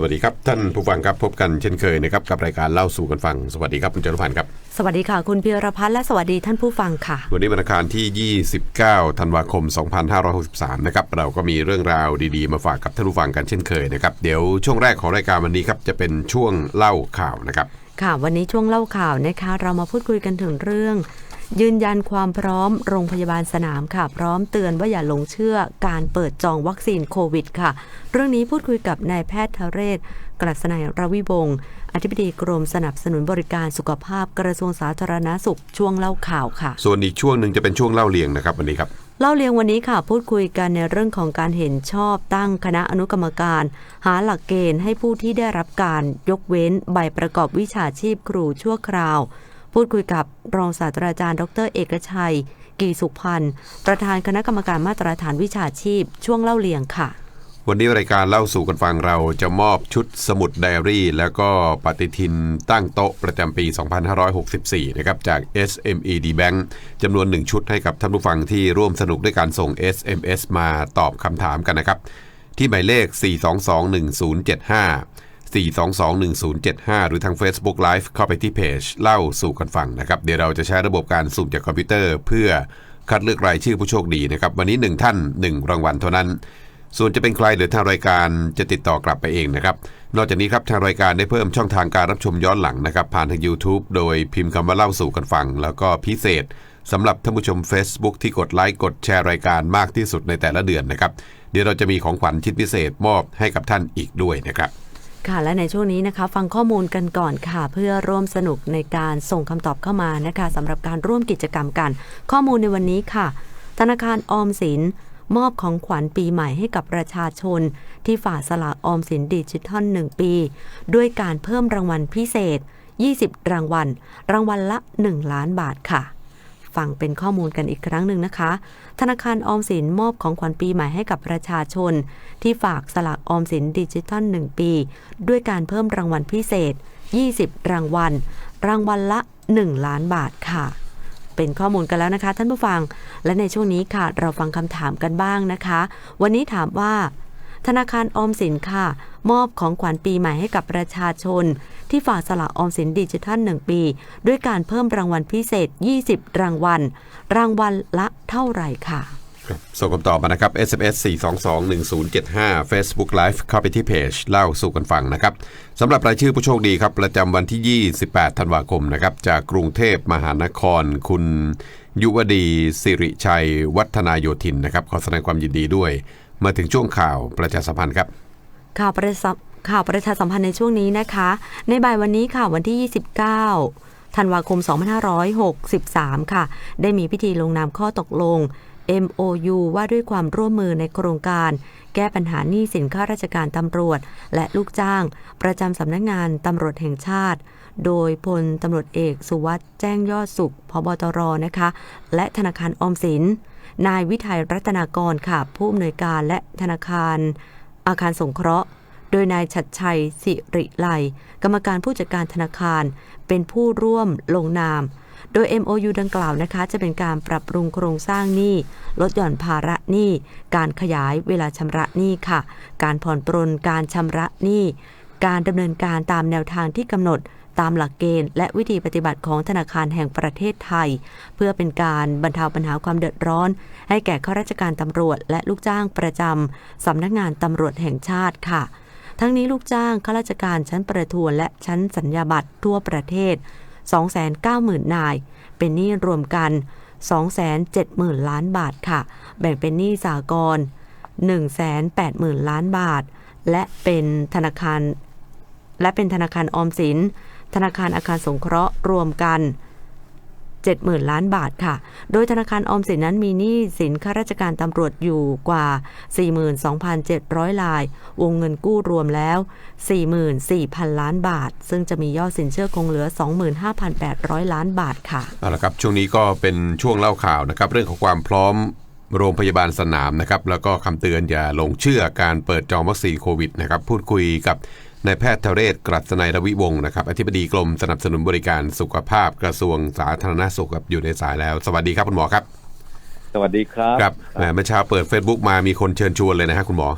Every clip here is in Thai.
สวัสดีครับ ท่านผู้ฟังครับพบกันเช่นเคยนะครับกับรายการเล่าสู่กันฟัง สวัสดีครับคุณจตุพันธ์ครับ สวัสดีค่ะ คุณพีรพัฒน์และสวัสดีท่านผู้ฟังค่ะ วันนี้วันอังคารที่ 29 ธันวาคม 2563 นะครับเราก็มีเรื่องราวดีๆ มาฝากกับท่านผู้ฟังกันเช่นเคยนะครับเดี๋ยวช่วงแรกของรายการวันนี้ครับจะเป็นช่วงเล่าข่าวนะครับ ค่ะ วันนี้ช่วงเล่าข่าวนะคะ เรามาพูดคุยกันถึงเรื่อง ยืนยันความพร้อมโรงพยาบาลสนามค่ะ พร้อมเตือนว่าอย่าหลงเชื่อการเปิดจองวัคซีนโควิดค่ะ เรื่องนี้พูดคุยกับนายแพทย์ทเรศกลัษณัยรวิวงศ์อธิบดีกรมสนับสนุนบริการสุขภาพกระทรวงสาธารณาสุขช่วงเล่าข่าวค่ะ ส่วนอีกช่วงหนึ่งจะเป็นช่วงเล่าเรียงนะครับวันนี้ครับเล่าเรียงวันนี้ค่ะ พูดคุยกันในเรื่องของการเห็นชอบตั้งคณะอนุกรรมการ หาหลักเกณฑ์ให้ผู้ที่ได้รับการยกเว้นใบประกอบวิชาชีพครูชั่วคราว พูดคุยกับรองศาสตราจารย์ ดร เอกชัย กีสุพันธ์ประธานคณะกรรมการมาตรฐานวิชาชีพ ช่วงเล่าเรียงค่ะ วันนี้รายการเล่าสู่กันฟังเราจะมอบชุดสมุดไดอารี่ แล้วก็ปฏิทินตั้งโต๊ะประจำปี 2564 นะครับจาก SMED Bank จำนวนหนึ่งชุดให้กับท่านผู้ฟังที่ร่วมสนุกด้วยการส่ง SMS มาตอบคำถามกันนะครับ ที่หมายเลข 4221075 4221075 หรือทาง Facebook Live เข้าไปที่เพจเล่าสู่กันฟังนะครับ เดี๋ยวเราจะใช้ระบบการสุ่มจากคอมพิวเตอร์ เพื่อคัดเลือกรายชื่อผู้โชคดีนะครับ วันนี้ 1 ท่าน 1 รางวัลเท่านั้น ส่วนจะเป็นใครเดี๋ยวทางรายการจะติดต่อกลับไปเองนะครับ นอกจากนี้ครับทางรายการได้เพิ่มช่องทางการรับชมย้อนหลังนะครับ ผ่านทาง YouTube โดยพิมพ์คำว่าเล่าสู่กันฟัง แล้วก็พิเศษสำหรับท่านผู้ชม Facebook ที่กดไลค์กดแชร์รายการมากที่สุดในแต่ละเดือนนะครับ เดี๋ยวเราจะมีของขวัญชิ้นพิเศษมอบให้กับท่านอีกด้วยนะครับ ค่ะและในช่วงนี้นะคะ ฟังข้อมูลกันก่อนค่ะ เพื่อร่วมสนุกในการส่งคำตอบเข้ามานะคะสำหรับการร่วมกิจกรรมกัน ข้อมูลในวันนี้ค่ะ ธนาคารออมสิน มอบของขวัญปีใหม่ให้กับประชาชน ที่ฝากสลากออมสินดิจิทัล 1 ปี ด้วยการเพิ่มรางวัลพิเศษ 20 รางวัล รางวัลละ 1 ล้านบาทค่ะ ฟังเป็นข้อมูลกันอีกครั้งหนึ่งนะคะ ธนาคารออมสินมอบของขวัญปีใหม่ให้กับประชาชน ที่ฝากสลากออมสินดิจิทัล1 ปี ด้วยการเพิ่มรางวัลพิเศษ 20 รางวัล รางวัลละ 1 ล้านบาทค่ะ เป็นข้อมูลกันแล้วนะคะ ท่านผู้ฟัง และในช่วงนี้ค่ะ เราฟังคำถามกันบ้างนะคะ วันนี้ถามว่า ธนาคารออมสินค่ะ มอบของขวัญปีใหม่ให้กับประชาชน ที่ฝากสลากออมสินดิจิทัล 1 ปี ด้วยการเพิ่มรางวัลพิเศษ 20 รางวัล รางวัลละเท่าไหร่ค่ะส่งคำตอบมานะครับ SMS 4221075 Facebook Live เข้าไปที่เพจเล่าสู่กันฟังนะครับสำหรับรายชื่อผู้โชคดีครับ ประจำวันที่ 28 ธันวาคมนะครับ จากกรุงเทพมหานคร คุณยุวดีสิริชัย วัฒนายโยธินนะครับ ขอแสดงความยินดีด้วย มาถึงช่วงข่าวประชาสัมพันธ์ครับ ข่าวประชาข่าวประชาสัมพันธ์ในช่วงนี้นะคะ ในบ่ายวันนี้ค่ะวันที่ 29 ธันวาคม 2563 ค่ะ ได้มีพิธีลงนามข้อตกลง MOU ว่าด้วยความร่วมมือในโครงการ แก้ปัญหาหนี้สินข้าราชการตำรวจ และลูกจ้าง ประจำสำนักงานตำรวจแห่งชาติ โดยพลตำรวจเอกสุวัสด์แจ้งยอดสุขพบตรนะคะ และธนาคารออมสิน นายวิทัยรัตนากรค่ะผู้อำนวยการและธนาคาร อาคารสงเคราะห์ โดยนายชัดชัย สิริไลกรรมการผู้จัดการธนาคาร เป็นผู้ร่วมลงนาม โดย MOU ดังกล่าวนะคะ จะเป็นการปรับปรุงโครงสร้างหนี้ ลดหย่อนภาระหนี้ การขยายเวลาชำระหนี้ค่ะ การผ่อนปรนการชำระหนี้ การดำเนินการตามแนวทางที่กำหนด ตามหลักเกณฑ์ และวิธีปฏิบัติของธนาคารแห่งประเทศไทย เพื่อเป็นการบรรเทาปัญหาความเดือดร้อน ให้แก่ข้าราชการตำรวจ และลูกจ้างประจำสำนักงานตำรวจแห่งชาติค่ะ ทั้งนี้ลูกจ้างข้าราชการชั้นประทวนและชั้นสัญญาบัตรทั่วประเทศ 290,000 นาย เป็นหนี้รวมกัน 270,000 ล้านบาทค่ะ แบ่งเป็นหนี้สากล180,000 ล้านบาท และเป็นธนาคาร และเป็นธนาคารออมสิน ธนาคารอาคารสงเคราะห์รวมกัน70,000 ล้านบาทค่ะ โดยธนาคารออมสินนั้นมีหนี้สินข้าราชการตำรวจอยู่กว่า 42,700 ลาย วงเงินกู้รวมแล้ว 44,000 ล้านบาท ซึ่งจะมียอดสินเชื่อคงเหลือ 25,800 ล้านบาทค่ะ เอาละครับ ช่วงนี้ก็เป็นช่วงเล่าข่าวนะครับ เรื่องของความพร้อมโรงพยาบาลสนามนะครับ แล้วก็คำเตือนอย่าหลงเชื่อการเปิดจองวัคซีนโควิดนะครับ พูดคุยกับ นายแพทย์ทเรศกรัศนัยรวิวงศ์นะครับอธิบดีกรมสนับสนุนบริการสุขภาพกระทรวงสาธารณสุขครับอยู่ในสายแล้ว สวัสดีครับคุณหมอครับ สวัสดีครับครับแหมเมื่อเช้าเปิด Facebook มามีคนเชิญชวนเลยนะฮะคุณหมอ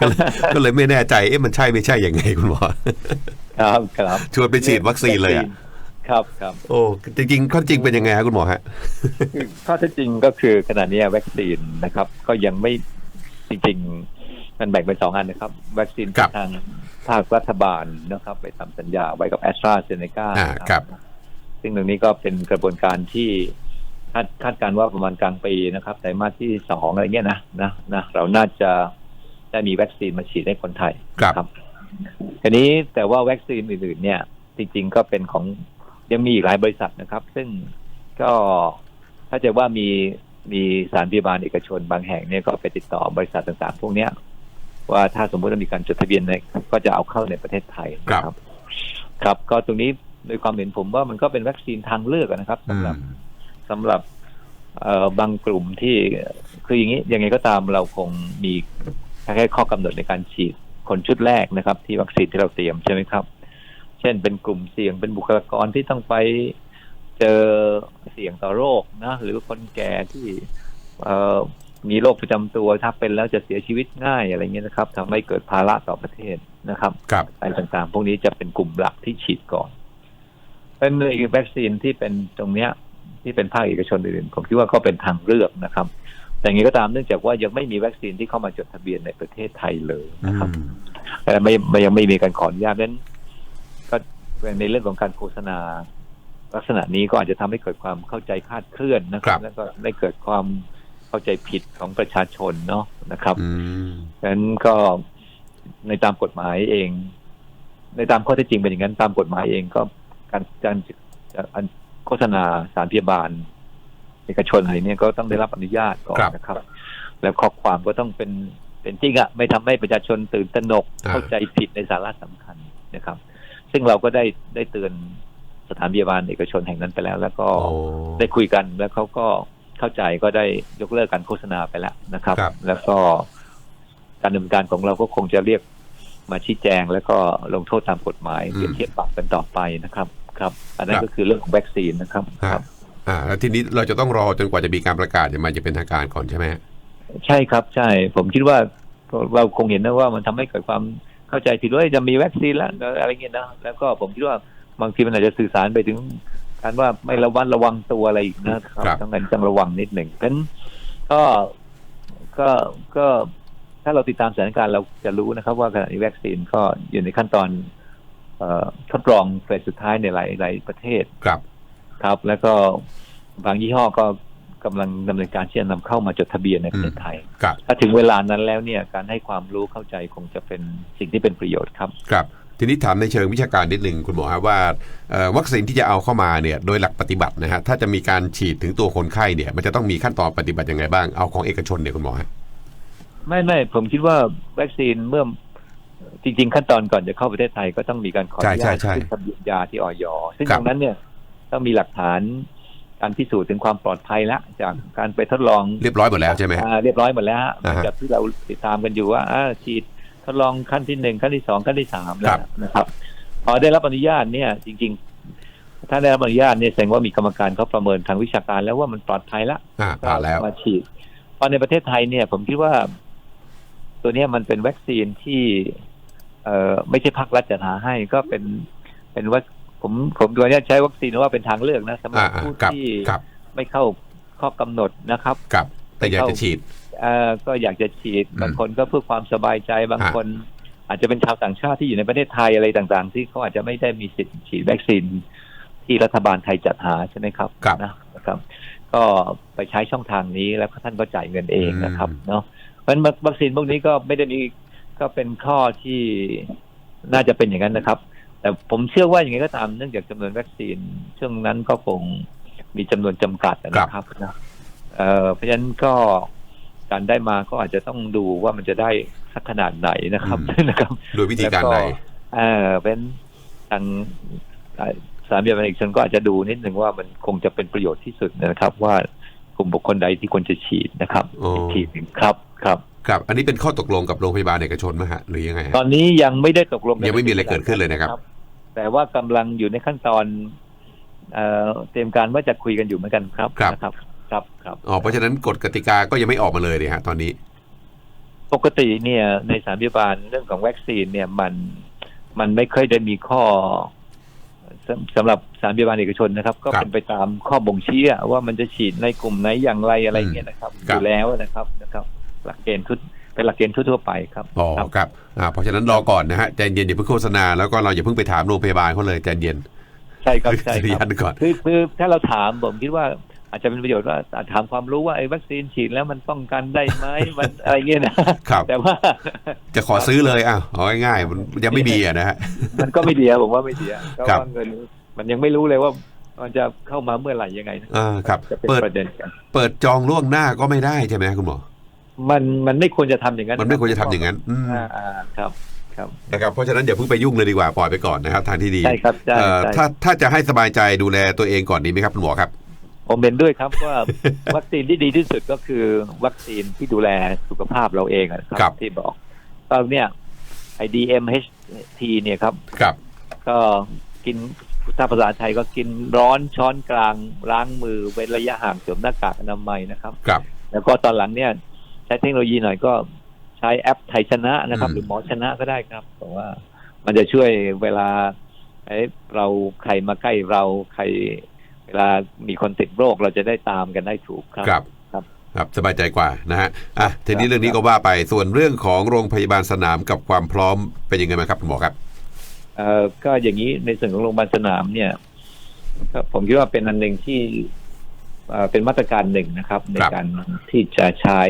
ก็เลยก็เลยไม่แน่ใจเอ๊ะมันใช่ไม่ใช่ยังไงคุณหมอครับครับชวนไปฉีดวัคซีนเลยอะครับครับโอ้จริงๆข้อจริงเป็นยังไงฮะคุณหมอฮะคือข้อเท็จจริงก็คือขณะนี้วัคซีนนะครับ ก็ยังไม่จริงๆ มันแบ่งเป็นสองอันนะครับ วัคซีนครับทางภาครัฐบาลนะครับ ไปทำสัญญาไว้กับแอสตราเซเนกาอ่าครับ ซึ่งตรงนี้ก็เป็นกระบวนการที่คาดคาดการณ์ว่าประมาณกลางปีนะครับไตรมาสที่สองอะไรเงี้ยนะนะนะเราน่าจะได้มีวัคซีนมาฉีดให้คนไทยครับครับทีนี้แต่ว่าวัคซีนอื่น ๆ เนี่ย จริง ๆ ก็เป็นของยังมีอีกหลายบริษัทนะครับ ซึ่งก็ถ้าจะว่ามีมีสถารพยาบาลเอกชนบางแห่งเนี่ยก็ไปติดต่อบริษัทต่างๆ พวกเนี้ย ว่าถ้าสมมติว่ามีการจดทะเบียนในก็จะเอาเข้าในประเทศไทยนะครับ ครับ ก็ตรงนี้โดยความเห็นผมว่ามันก็เป็นวัคซีนทางเลือกอะนะครับอืสำหรับมสำหรับเอ่อบางกลุ่มที่คืออย่างนี้ยังไงก็ตามเราคงมีแค่ข้อกำหนดในการฉีดคนชุดแรกนะครับ ที่วัคซีนที่เราเตรียมใช่ไหมครับ เช่นเป็นกลุ่มเสี่ยงเป็นบุคลากรที่ต้องไปเจอเสี่ยงต่อโรคนะหรือคนแก่ที่เอ่อ มีโรคประจำตัวถ้าเป็นแล้วจะเสียชีวิตง่ายอะไรเงี้ยนะครับทำให้เกิดภาระต่อประเทศนะครับครับอะไรต่างๆ พวกนี้จะเป็นกลุ่มหลักที่ฉีดก่อน เป็นอีกวัคซีนที่เป็นตรงเนี้ยที่เป็นภาคเอกชนอื่นผมคิดว่าก็เป็นทางเลือกนะครับ แต่อย่างนี้ก็ตามเนื่องจากว่ายังไม่มีวัคซีนที่เข้ามาจดทะเบียนในประเทศไทยเลยอืนะครับมแต่ไม่ไม่ยังไม่มีการขออนุญาตนั้นก็ในเรื่องของการโฆษณาลักษณะนี้ก็อาจจะทำให้เกิดความเข้าใจคลาดเคลื่อนนะคครัรับบแล้วก็ได้เกิดความ เข้าใจผิดของประชาชนเนาะนะครับอืมฉะนั้นก็ในตามกฎหมายเอง ในตามข้อเท็จจริงเป็นอย่างนั้น ตามกฎหมายเองก็การการการโฆษณาสารพยาบาล เอกชนอะไรเนี่ยก็ต้องได้รับอนุญาตก่อนครับนะครับ แล้วข้อความก็ต้องเป็นเป็นจริงอะไม่ทำให้ประชาชนตื่นตระหนกอ่าเข้าใจผิดในสาระสำคัญนะครับ ซึ่งเราก็ได้ได้เตือนสถานพยาบาลเอกชนแห่งนั้นไปแล้ว แล้วก็โอ้ได้คุยกันแล้วเขาก็ เข้าใจก็ได้ยกเลิกการโฆษณาไปแล้วนะครับ ครับ แล้วก็การดำเนินการของเราก็คงจะเรียกมาชี้แจง แล้วก็ลงโทษตามกฎหมายอืมเปรียบเทียบปรับกันต่อไปนะครับ ครับ อันนั้ครันบก็คือเรื่องของวัคซีนนะครับฮะครับ อ่าแล้วทีนี้เราจะต้องรอจนกว่าจะมีการประกาศจะมาจะเป็นทางการก่อนใช่ไหมฮะ ใช่ครับใช่ ผมคิดว่าเราคงเห็นนะว่ามันทำให้เกิดความเข้าใจผิดว่าจะมีวัคซีนแล้วอะไรเงี้ยนะแล้วก็ผมคิดว่าบางทีมันอาจจะสื่อสารไปถึง การว่าไม่ระวังระวังตัวอะไรอีกนะครับต้องการต้องระวังนิดหนึ่งเพราะฉะนั้นก็ก็ก็ถ้าเราติดตามสถานการณ์เราจะรู้นะครับ ว่าขณะนี้วัคซีนก็อยู่ในขั้นตอนเอ่อทดลองเฟสสุดท้ายในหลายหลายประเทศครับ ครับ แล้วก็บางยี่ห้อก็กำลังดำเนินการที่จะนำเข้ามาจดทะเบียนในประเทศไทยครับถ้าถึงเวลานั้นแล้วเนี่ยการให้ความรู้เข้าใจคงจะเป็นสิ่งที่เป็นประโยชน์ครับ ครับ ทีนี้ถามในเชิงวิชาการนิดหนึ่งคุณหมอครับว่าเอ่อวัคซีนที่จะเอาเข้ามาเนี่ยโดยหลักปฏิบัตินะฮะถ้าจะมีการฉีดถึงตัวคนไข้เนี่ย มันจะต้องมีขั้นตอนปฏิบัติยังไงบ้างเอาของเอกชนเนี่ยคุณหมอฮะไม่ไม่ผมคิดว่าวัคซีนเมื่อจริง ๆ ขั้นตอนก่อนจะเข้าประเทศไทยก็ต้องมีการขออนุญาตขึ้นทะเบียนยาที่ออยซึ่งตรงนั้นเนี่ยต้องมีหลักฐานการพิสูจน์ถึงความปลอดภัยละจากการไปทดลองเรียบร้อยหมดแล้วใช่ไหมฮะอ่าเรียบร้อยหมดแล้วฮะเหมือ่าอนฮะกับที่เราติดตามกันอยู่ว่าอ่าฉีด ทดลองขั้นที่หนึ่งขั้นที่สองขั้นที่สามแล้ครัวบนะครับพอได้รับอนุญาตเนี่ย จริง ๆ ถ้าได้รับอนุญาตเนี่ยแสดงว่ามีกรรมการเขาประเมินทางวิชาการแล้วว่ามันปลอดภัยละอ่าผ่านแล้วมาฉีดพอในประเทศไทยเนี่ย ผมคิดว่า ตัวเนี้ยมันเป็นวัคซีนที่ เอ่อไม่ใช่ภาครัฐจัดหาให้ก็เป็นเป็นว่าผมผมตัวเนี้ยใช้วัคซีนว่าเป็นทางเลือกนะสำหรัอ่าบอ่าผู้ครับที่ครับไม่เข้าข้อกำหนดนะครับครับแต่อยากจะฉีด เอ่อก็อยากจะฉีดอืมบางคนก็เพื่อความสบายใจ บางฮะคน อาจจะเป็นชาวต่างชาติที่อยู่ในประเทศไทยอะไรต่างๆ ที่เขาอาจจะไม่ได้มีสิทธิ์ฉีดวัคซีนที่รัฐบาลไทยจัดหาใช่ไหมครับครับนะนะครับ ก็ไปใช้ช่องทางนี้แล้วท่านก็จ่ายเงินเองนะครับอืมเนาะเพราะฉะนั้นวัคซีนพวกนี้ก็ไม่ได้มีก็เป็นข้อที่น่าจะเป็นอย่างนั้นนะครับ แต่ผมเชื่อว่าอย่างไงก็ตามเนื่องจากจำนวนวัคซีนช่วงนั้นก็คงมีจำนวนจำกัดนะครับนะเอ่อเพราะฉะนั้นก็ การได้มาก็อาจจะต้องดูว่ามันจะได้สักขนาดไหนนะครับอืมนะครับโดยวิธีการใดแล้วเออเป็นทางเอ่อสามยาบันเอกชนก็อาจจะดูนิดหนึ่งว่ามันคงจะเป็นประโยชน์ที่สุดนะครับ ว่ากลุ่มบุคคลใดที่ควรจะฉีดนะครับโอ้อีกทีหนึ่งครับครับครับ อันนี้เป็นข้อตกลงกับโรงพยาบาลเอกชนไหมฮะหรือยังไงฮะตอนนี้ยังไม่ได้ตกลงกันยังไม่มีอะไรเกิดขึ้นเลยนะครับ แต่ว่ากำลังอยู่ในขั้นตอนเอ่อเตรียมการว่าจะคุยกันอยู่เหมือนกันครับครับนะ ครับครับครับอ๋อเพราะฉะนั้นกฎกติกาก็ยังไม่ออกมาเลยเนี่ยฮะตอนนี้ ปกติเนี่ยในสถารพยาบาลเรื่องของวัคซีนเนี่ยมันมันไม่ค่อยได้มีข้อสำสำหรับสถารพยาบาลเอกชนนะครับ ก็ครับเป็นไปตามข้อบ่งชี้อะว่ามันจะฉีดในกลุ่มไหนอย่างไรอะไรเงี้ยนะครับครับอยู่แล้วนะครับนะครับ หลักเกณฑ์ทุกเป็นหลักเกณฑ์ทั่วๆไปครับอ๋อครับครับอ่าเพราะฉะนั้นรอก่อนนะฮะใจเย็นอย่าเพิ่งโฆษณาแล้วก็เราอย่าเพิ่งไปถามโรงพยาบาลเขาเลยใจเย็นใช่ครับใช่ขออนุคญารับตก่อนคือคือถ้าเราถามผมคิดว่า อาจจะเป็นประโยชน์ว่าอาจถามความรู้ว่าไอ้วัคซีนฉีดแล้วมันป้องกันได้ไหมมันอะไรเงี้ยนะครับแต่ว่า จะขอซื้อเลยอะเอาง่ายๆมันยังไม่มีอะนะฮะมันก็ไม่ดีอะผมว่าไม่ดีอะเพราะครับว่าเงินมันยังไม่รู้เลยว่ามันจะเข้ามาเมื่อไหร่ยังไงนะอ่าครับจะเป็นเปิดประเด็นกันเปิดจองล่วงหน้าก็ไม่ได้ใช่ไหมคุณหมอมันมันไม่ควรจะทำอย่างนั้น มันไม่ควรจะทำอย่างนั้นอืมอ่าอ่าครับครับนะครับเพราะฉะนั้นอย่าเพิ่งไปยุ่งเลยดีกว่าปล่อยไปก่อนนะครับทางที่ดีใช่ครับใช่เอ่อใช่ถ้าถ้าจะให้สบายใจดูแลตัวเองก่อนดีไหมครับคุณหมอครับ ผมเห็นด้วยครับว่าวัคซีนที่ดีที่สุดก็คือวัคซีนที่ดูแลสุขภาพเราเองอะนะคครัรับที่บอกตอนเนี้ยไอ DMHT เนี่ยครับครับ ก็กินถ้าภาษาไทยก็กินร้อนช้อนกลางล้างมือเว้นระยะห่างสวมหน้ากากอนามัยนะครับครับ แล้วก็ตอนหลังเนี่ย ใช้เทคโนโลยีหน่อยก็ใช้แอปไทยชนะนะครับอืมหรือหมอชนะก็ได้ครับเพราะว่ามันจะช่วยเวลาเอ้ยเราใครมาใกล้เราใคร เวลามีคนติดโรคเราจะได้ตามกันได้ถูกครับ ครับครับครับสบายใจกว่านะฮะอะทีนี้ครับเรื่องนี้ก็ว่าไปส่วนเรื่องของโรงพยาบาลสนามกับความพร้อมเป็นยังไงบ้างครับคุณหมอครับเอ่อก็อย่างนี้ในส่วนของโรงพยาบาลสนามเนี่ยก็ผมคิดว่าเป็นอันหนึ่งที่เอ่อเป็นมาตรการหนึ่งนะครับ ในครับการที่จะใช้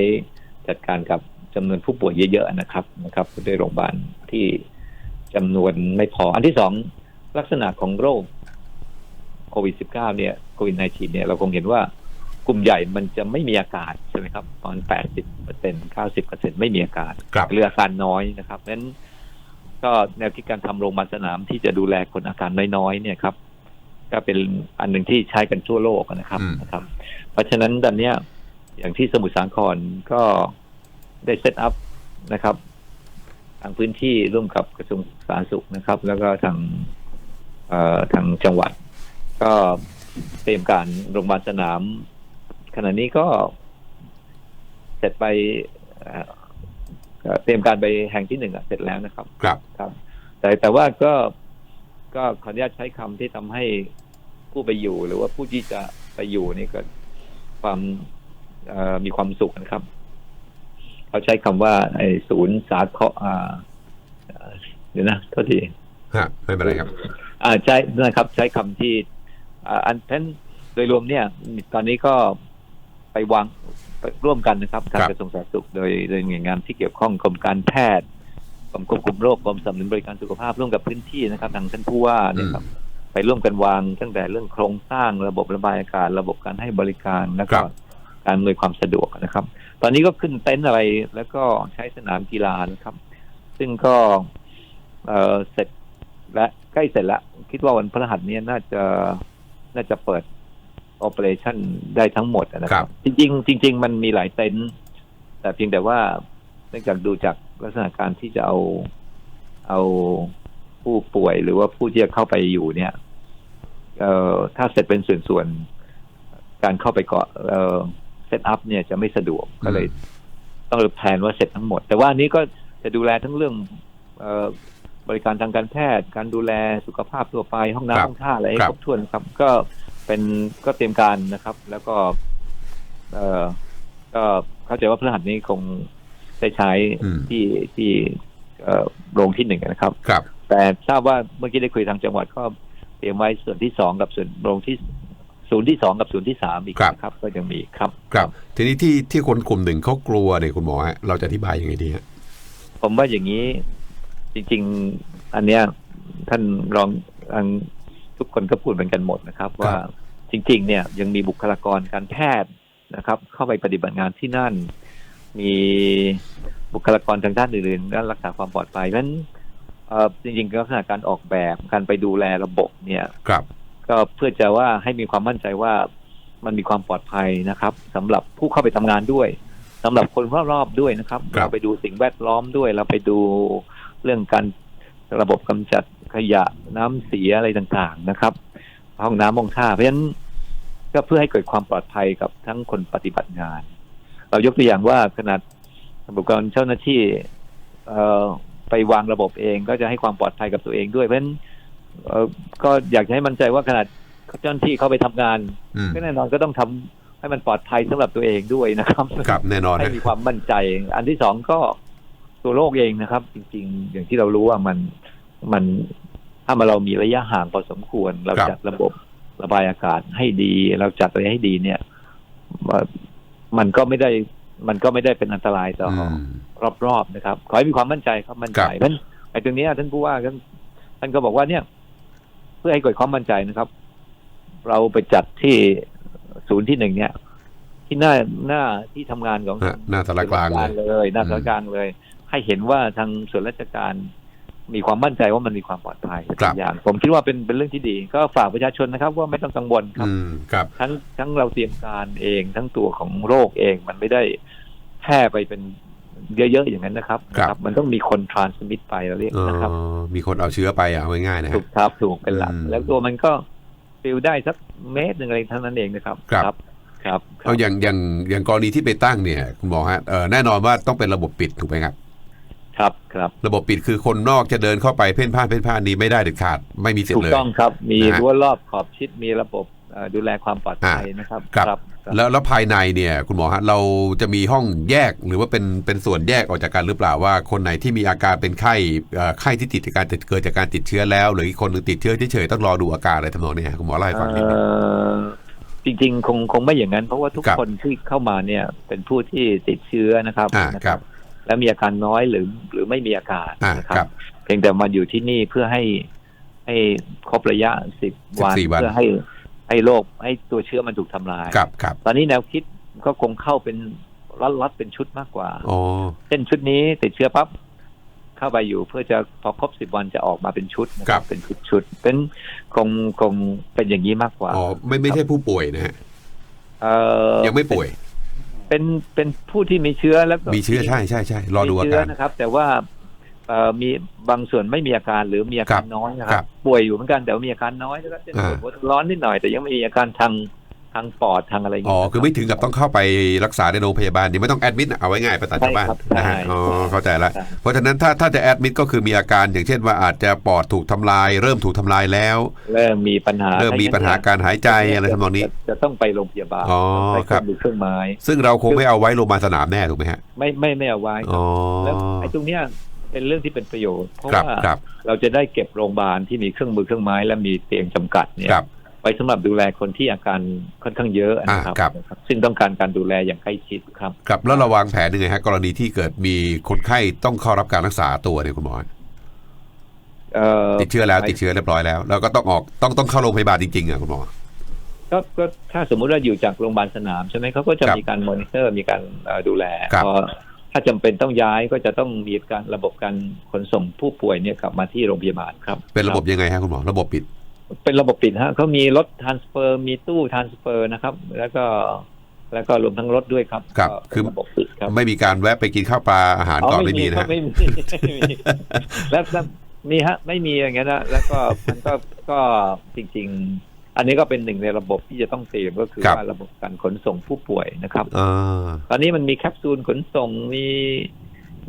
จัดการกับจำนวนผู้ป่วยเยอะๆนะครับนะครับด้วยโรงพยาบาลที่จำนวนไม่พอ อันที่สองลักษณะของโรค โควิด -19 เนี่ยโควิด -19 เนี่ยเราคงเห็นว่ากลุ่มใหญ่มันจะไม่มีอาการใช่ไหมครับประมาณ80เปอร์เซ็นต์90เปอร์เซ็นต์ไม่มีอาการครับหรืออาการน้อยนะครับเพราะฉะนั้นก็แนวคิดการทำโรงพยาบาลสนามที่จะดูแลคนอาการน้อยๆเนี่ยครับ ก็เป็นอันหนึ่งที่ใช้กันทั่วโลกนะครับอืมนะครับ เพราะฉะนั้นตอนเนี้ยอย่างที่สมุทรสาครก็ได้เซตอัพนะครับ ทางพื้นที่ร่วมกับกระทรวงสาธารณสุขนะครับ แล้วก็ทางเอ่อทางจังหวัด ก็เตรียมการโรงพยาบาลสนาม ขณะนี้ก็เสร็จไปเอ่อก็เตรียมการไปแห่งที่หนึ่งอะเสร็จแล้วนะครับ ครับครับ แต่แต่ว่าก็ก็ขออนุญาตใช้คำที่ทำให้ผู้ไปอยู่หรือว่าผู้ที่จะไปอยู่นี่ก็ความเอ่อมีความสุขนะครับ เขาใช้คำว่า ไอ้ศูนย์สาเคราะห์อ่าเอ่อเดี๋ยวนะโทษทีฮะไม่เป็นไรครับ อ่าใช้นะครับ ใช้คำที่ อ่าอันท่านโดยรวมเนี่ยตอนนี้ก็ไปวางไปร่วมกันนะครับทางครับกระทรวงสาธารณสุขโดยโดยหน่วยงานที่เกี่ยวข้องกรมการแพทย์กรมควบคุมโรคกรมสนับสนุนบริการสุขภาพร่วมกับพื้นที่นะครับ ทางท่านผู้ว่าเนี่ยครับไปร่วมกันวางตั้งแต่เรื่องโครงสร้างระบบระบายอากาศระบบการให้บริการแล้วก็ครับการอำนวยความสะดวกนะครับ ตอนนี้ก็ขึ้นเต็นท์อะไรแล้วก็ใช้สนามกีฬานะครับ ซึ่งก็เอ่อเสร็จและใกล้เสร็จแล้วคิดว่าวันพฤหัสเนี้น่าจะ น่าจะเปิดโอเปอเรชั่นได้ทั้งหมดนะคครัรับบจริงๆจริง ๆ มันมีหลายเต็นท์แต่เพียงแต่ว่าเนื่องจากดูจากลักษณะการที่จะเอาเอาผู้ป่วยหรือว่าผู้ที่จะเข้าไปอยู่เนี่ย เอ่อถ้าเสร็จเป็นส่วนๆการเข้าไปเกาะเอ่อเซตอัพเนี่ยจะไม่สะดวกก็เลย ต้องแพลนว่าเสร็จทั้งหมด แต่ว่าอันนี้ก็จะดูแลทั้งเรื่องเอ่อ บริการทางการแพทย์ การดูแลสุขภาพทั่วไปห้องครับน้ำห้องท่าอะไรให้ครับครบถ้วนครับ ก็เป็นก็เตรียมการนะครับ แล้วก็ เอ่อก็เข้าใจว่าพฤหัสนี้คงได้ใช้อืมที่ที่เอ่อโรงที่หนึ่งนะครับ ครับ แต่ทราบว่าเมื่อกี้ได้คุยทางจังหวัดก็เตรียมไว้ส่วนที่สองกับส่วนโรงที่ศูนย์ที่สองกับศูนย์ที่สามอีกครับนะครับก็ยังมีครับ ครับ ทีนี้ที่ที่คนกลุ่มหนึ่งเขากลัวเนี่ยคุณหมอฮะเราจะอธิบายยังไงดีฮะผมว่าอย่างนี้ จริง ๆ อันเนี้ยท่านรองอันทุกคนก็พูดเหมือนกันหมดนะครับ ว่าจริง ๆ เนี่ยยังมีบุคลากรการแพทย์นะครับ เข้าไปปฏิบัติงานที่นั่น มีบุคลากรทางด้านอื่นๆด้านรักษาความปลอดภัยเพราะฉะนั้นเอ่อจริงๆลักษณะการออกแบบการไปดูแลระบบเนี่ยครับ ก็เพื่อจะว่าให้มีความมั่นใจว่ามันมีความปลอดภัยนะครับสำหรับผู้เข้าไปทำงานด้วยสำหรับคนรอบๆด้วยนะครับครับเราไปดูสิ่งแวดล้อมด้วย เราไปดู เรื่องการระบบกำจัดขยะน้ำเสียอะไรต่างๆนะครับ ห้องน้ำห้องท่าเพราะฉะนั้นก็เพื่อให้เกิดความปลอดภัยกับทั้งคนปฏิบัติงาน เรายกตัวอย่างว่าขนาดบุคลากรเจ้าหน้าที่เอ่อไปวางระบบเองก็จะให้ความปลอดภัยกับตัวเองด้วยเพราะฉะนั้นเอ่อก็อยากจะให้มั่นใจว่าขนาดเจ้าหน้าที่เขาไปทำงานอืมก็แน่นอนก็ต้องทำให้มันปลอดภัยสำหรับตัวเองด้วยนะครับครับแน่นอนให้นะมีความมั่นใจ อันที่สองก็ ตัวโรคเองนะครับ จริง ๆ อย่างที่เรารู้ว่ามันมันถ้ามาเรามีระยะห่างพอสมควร เราจัดระบบระบายอากาศให้ดี เราจัดอะไรให้ดีเนี่ยว่ามันก็ไม่ได้ มันก็ไม่ได้เป็นอันตรายต่อออืมรอบๆนะครับ ขอให้มีความมั่นใจครับมั่นใจครับเพราะฉะนั้นไอ้ตรงเนี้ยท่านผู้ว่าท่านท่านก็บอกว่าเนี่ย เพื่อให้เกิดความมั่นใจนะครับ เราไปจัดที่ศูนย์ที่หนึ่งเนี่ย ที่หน้าหน้าที่ทำงานของฮะหน้าสารกลางเลยเลยหน้าอืมสารกลางเลย ให้เห็นว่าทางส่วนราชการ มีความมั่นใจว่ามันมีความปลอดภัยทุกอย่าง ผมคิดว่าเป็นเป็นเรื่องที่ดี ก็ฝากประชาชนนะครับ ว่าไม่ต้องกังวลครับอืมครับทั้งทั้งเราเตรียมการเองทั้งตัวของโรคเองมันไม่ได้แพร่ไปเป็นเยอะๆอย่างนั้นนะครับครับมันต้องมีคนทรานสมิตไปเราเรียกอ๋อนะครับมีคนเอาเชื้อไปอะเอาง่ายๆนะถูฮะกครับถูกเป็นหลักอืมแล้วตัวมันก็ฟิลได้สักเมตรหนึ่งอะไรเท่านั้นเองนะครับครับครับเอาอย่างอย่างอย่างกรณีที่ไปตั้งเนี่ย คุณหมอฮะเออแน่นอนว่าต้องเป็นระบบปิดถูกไหมครับ ครับครับระบบปิดคือคนนอกจะเดินเข้าไปเพ่นพ่านเพ่นพ่านนี้ไม่ได้เด็ดขาด ไม่มีสิทถูธิ์กเลยต้องครับ มีนะฮะรั้วรอบขอบชิดมีระบบเอ่อดูแลความปลอดภัยนะครับครับครับ แล้วแล้วภายในเนี่ยคุณหมอฮะเราจะมีห้องแยกหรือว่าเป็นเป็นส่วนแยกออกจากกันหรือเปล่าว่าคนไหนที่มีอาการเป็นไข้เอ่อไข้ที่ติดจากการติดเกิดจากการติดเชื้อแล้ว หรืออีกคนหนึงติดเชื้อเฉยๆต้องรอดูอาการอะไรทำนองเนี้ยคุณหมอเล่าให้ฟังนิดนึงเอ่อจริงๆ คงคงไม่อย่างนั้น เพราะว่าทุกครับคนที่เข้ามาเนี่ยเป็นผู้ที่ติดเชื้อนะครับอ่านะครับ และมีอาการน้อยหรือหรือไม่มีอาการอ่านะคครัรับบเพียงแต่มาอยู่ที่นี่เพื่อให้ให้ครบระยะสิบวัน14วันเพื่อให้ให้โรคให้ตัวเชื้อมันถูกทำลายครับครับตอนนี้แนวคิดก็คงเข้าเป็นล็อตๆเป็นชุดมากกว่าอ๋อเช่นชุดนี้ติดเชื้อปั๊บเข้าไปอยู่เพื่อจะพอครบสิบวันจะออกมาเป็นชุดนะคครัรับเป็นชุดชุดๆเป็นคงคงเป็นอย่างนี้มากกว่าอ๋อไม่ไม่ใช่ผู้ป่วยนะฮะเอ่อยังไม่ป่วย เป็นเป็นผู้ที่มีเชื้อแล้วก็มีเชื้อใช่ใช่ใช่รอดูอามีเชื้การนะครับ แต่ว่าเอ่อมีบางส่วนไม่มีอาการหรือมีอาครัการบน้อยนะคครัรับบป่วยอยู่เหมือนกันแต่ว่ามีอาการน้อยนะครับเช่นอ่าปวดร้อนนิดหน่อยแต่ยังไม่มีอาการทาง ทางปอดทางอะไรอย่างอ๋อเงี้ย คือไม่ถึงกับต้องเข้าไปรักษาในโรงพยาบาลยังไม่ต้องแอดมิดเอาไว้ง่ายประตัดชาวบ้านใช่ครับนะฮะใช่อ๋อเข้าใจละใช่ เพราะฉะนั้นถ้าถ้าจะแอดมิดก็คือมีอาการอย่างเช่นว่าอาจจะปอดถูกทำลาย เริ่มถูกทำลายแล้ว เริ่มมีปัญหาเริ่มมีปัญหาการหายใจอะไรทำนองนี้ จะจะต้องไปโรงพยาบาลอ๋อไปครับดูเครื่องไม้ ซึ่งเราคงไม่เอาไว้โรงพยาบาลสนามแน่ถูกไหมฮะไม่ไม่ไม่เอาไว้ อ๋อแล้วไอ้ตรงเนี้ยเป็นเรื่องที่เป็นประโยชน์ เพราะครับว่าครับเราจะได้เก็บโรงพยาบาลที่มีเครื่องมือเครื่องไม้และมีเตียงจำกัดเนี่ยครับ ไว้สำหรับดูแลคนที่อาการค่อนข้างเยอะนะครับอ่าครับนะครับซึ่งต้องการการดูแลอย่างใกล้ชิดครับครับแล้วเราวางแผนยังไงฮะกรณีที่เกิดมีคนไข้ต้องเข้ารับการรักษาตัวเนี่ยคุณหมอเอ่อติดเชื้อแล้วติดเชื้อเรียบร้อยแล้ว แล้วก็ต้องออกต้องต้องเข้าโรงพยาบาลจริงๆอะคุณหมอก็ก็ถ้าสมมุติว่าอยู่จากโรงพยาบาลสนามใช่ไหมเขาก็จะครับมีการมอนิเตอร์มีการเอ่อดูแลครับพอถ้าจำเป็นต้องย้ายก็จะต้องมีการระบบการขนส่งผู้ป่วยเนี่ยกลับมาที่โรงพยาบาลครับ เป็นระบบยังไงฮะคุณหมอระบบปิด เป็นระบบปิดฮะเขามีรถทรานสเฟอร์ มีตู้ทรานสเฟอร์นะครับ แล้วก็แล้วก็รวมทั้งรถด้วยครับครับก็คือเป็นระบบปิดครับไม่มีการแวะไปกินข้าวปลาอาหารก่อนไม่มีนะครัฮะบไม่มีไม่มีแล้วแล้วมีฮะ ไม่มีอย่างเงี้ยนะแล้วก็มันก็ก็จริง ๆ อันนี้ก็เป็นหนึ่งในระบบที่จะต้องเตรียมก็คือครับว่าระบบการขนส่งผู้ป่วยนะครับอ่าตอนนี้มันมีแคปซูลขนส่งมี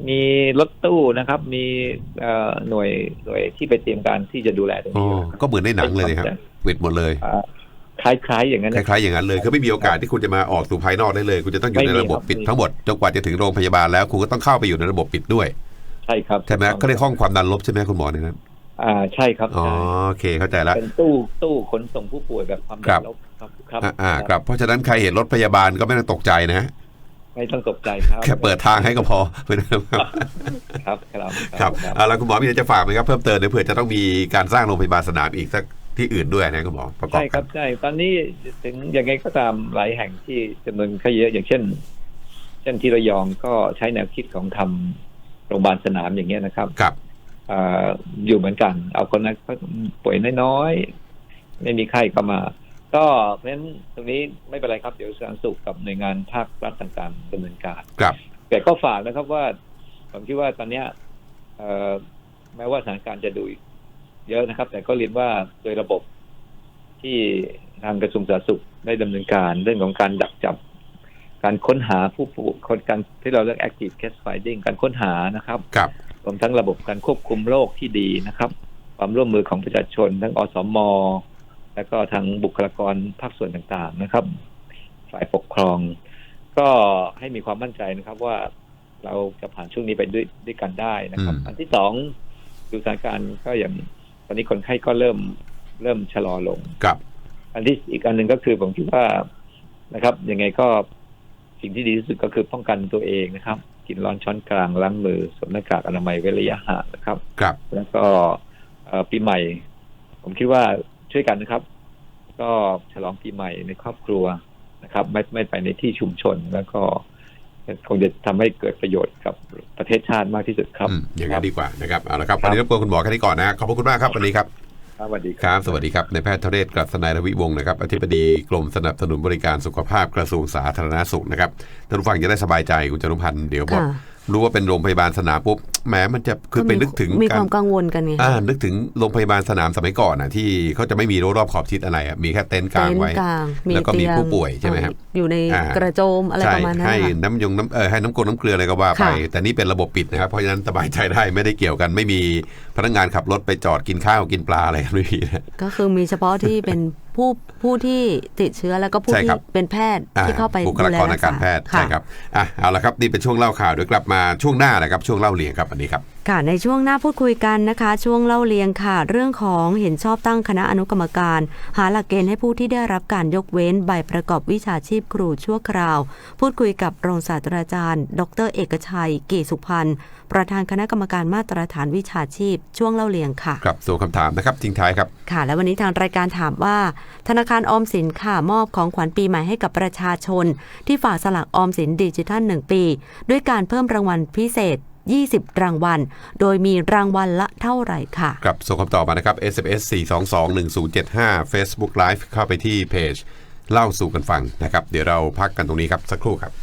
มีรถตู้นะครับ มีเอ่อหน่วยหน่วยที่ไปเตรียมการที่จะดูแลตรงอ๋อนี้อยู่นะครับก็เหมือนในหนังเลยนะครับปิดหมดเลยอ่าคล้ายๆอย่างนั้นคนะล้ายๆอย่างนั้นเลยคือไม่มีโอกาสที่คุณจะมาออกสู่ภายนอกได้เลย คุณจะต้องอยู่ในไม่มีระบบครับปิดไม่มีทั้งหมดจนกว่าจะถึงโรงพยาบาลแล้วคุณก็ต้องเข้าไปอยู่ในระบบปิดด้วยใช่ครับใช่ไหมก็เรียกห้องความดันลบใช่ไหมคุณหมอในนั้นอ่าใช่ครับอ๋อใช่โอเคเข้าใจแล้วเป็นตู้ตู้ขนส่งผู้ป่วยแบบความครัดับนลบครับครับอ่าอ่าครับเพราะฉะนั้นใครเห็นรถพยาบาลก็ไม่ต้องตกใจนะ ไม่ต้องตกใจครับ แค่เปิดทางให้ก็พอไม่ต้องครับครับครับเอาแล้วคุณหมอมีอะไรจะฝากไหมครับเพิ่มเติมเดี๋ยวเผื่อจะต้องมีการสร้างโรงพยาบาลสนามอีกสักที่อื่นด้วยนะคุณหมอประกอบใช่คกัรันบใช่ตอนนี้ถึงยังไงก็ตามหลายแห่งที่จำนวนค่เยอะอย่างเช่น เช่นที่ระยองก็ใช้แนวคิดของทำโรงพยาบาลสนามอย่างเงี้ยนะครับครับอ่าอยู่เหมือนกัน เอาคนนั้นป่วยน้อยๆไม่มีไข้ก็มา ก็เพราะฉะนั้นตรงนี้ไม่เป็นไรครับ เดี๋ยวสาธารณสุขกับหน่วยงานภาครัฐต่างๆดำเนินการครับ แต่ก็ฝากนะครับว่าผมคิดว่าตอนเนี้ยเอ่อแม้ว่าสถานการณ์จะดูเยอะนะครับ แต่ก็เรียนว่าโดยระบบที่ทางกระทรวงสาธารณสุขได้ดำเนินการเรื่องของการดักจับ การค้นหาผู้ผู้คนการที่เราเรียก active case finding การค้นหานะครับครับรวมทั้งระบบการควบคุมโรคที่ดีนะครับ ความร่วมมือของประชาชน ทั้งอสม และก็ทางบุคลากรภาคส่วนต่างๆนะครับ ฝ่ายปกครอง ก็ให้มีความมั่นใจนะครับว่าเราจะผ่านช่วงนี้ไปด้วยด้วยกันได้นะครับอืมอันที่สองดูสถานการณ์ก็อย่างตอนนี้คนไข้ก็เริ่มเริ่มชะลอลงครับอันที่อีกอันหนึ่งก็คือผมคิดว่านะครับยังไงก็สิ่งที่ดีที่สุดก็คือป้องกันตัวเองนะครับ กินร้อนช้อนกลางล้างมือสวมหน้ากากอนามัยเว้นระยะห่างนะครับ ครับ แล้วก็เอ่อปีใหม่ ผมคิดว่า ช่วยกันนะครับ ก็ฉลองปีใหม่ในครอบครัวนะครับ ไม่ไม่ไปในที่ชุมชนแล้วก็คงจะทำให้เกิดประโยชน์กับประเทศชาติมากที่สุดครับอืมอย่างนั้นดีกว่านะครับเอาละครับครัวันบนี้รบกวนคุณหมอแค่นี้ก่อนนะขอบพระคุณมากครับวันนี้ครับครับสวัสดีครับสวัสดีครับนายแพทย์ทเรศกรัศนายรวิวงศ์นะครับอธิบดีกรมสนับสนุนบริการสุขภาพกระทรวงสาธารณสุขนะครับท่านผู้ฟังจะได้สบายใจคุณจารุพันธ์เดี๋ยวบอกค่ะ รู้ว่าเป็นโรงพยาบาลสนามปุ๊บแหมมันจะคือไปนึกถึงมีกาครวามกังวลกันไงอ่านึกถึงโรงพยาบาลสนามสมัยก่อนนะที่เขาจะไม่มีรั้วรอบขอบชิดอะไรอะมีแค่เต็นท์กลางไว้เต็นท์กลางแล้วก็มีเตียงผู้ป่วยใช่ไหมครับอยู่ในอ่ากระโจมอะไรใช่ประมาณนั้นให้ค่ะน้ำยงน้ำเออให้น้ำกรดน้ำเกลืออะไรก็ว่าไปค่ะแต่นี่เป็นระบบปิดนะครับเพราะฉะนั้นสบายใจได้ไม่ได้เกี่ยวกัน ไม่มีพนักงานขับรถไปจอดกินข้าวกินปลาอะไรไม่มีนะก็คือมีเฉพาะที่เป็น ผู้ผู้ที่ติดเชื้อแล้วก็ผู้ใช่ที่ครับเป็นแพทย์อ่าที่เข้าไปบุคลากรทางการแพทย์ดูใช่แลครับอะเอาละครับนี่เป็นช่วงเล่าข่าวเดี๋ยวกลับมาช่วงหน้านะครับช่วงเล่าเรียงครับอันนี้ครับ ค่ะในช่วงหน้าพูดคุยกันนะคะ ช่วงเล่าเรียงค่ะ เรื่องของเห็นชอบตั้งคณะอนุกรรมการ หาหลักเกณฑ์ให้ผู้ที่ได้รับการยกเว้นใบประกอบวิชาชีพครูชั่วคราว พูดคุยกับรองศาสตราจารย์ ดร เอกชัย เกษสุพันธ์ประธานคณะกรรมการมาตรฐานวิชาชีพ ช่วงเล่าเรียงค่ะครับส่วนคำถามนะครับทิ้งท้ายครับค่ะ และวันนี้ทางรายการถามว่า ธนาคารออมสินค่ะมอบของขวัญปีใหม่ให้กับประชาชน ที่ฝากสลากออมสินดิจิทัล1ปี ด้วยการเพิ่มรางวัลพิเศษ 20 รางวัล โดยมีรางวัลละเท่าไหร่ค่ะ ครับส่งคำตอบมานะครับ SMS 4221075 Facebook Live เข้าไปที่เพจ เล่าสู่กันฟังนะครับ เดี๋ยวเราพักกันตรงนี้ครับ สักครู่ครับ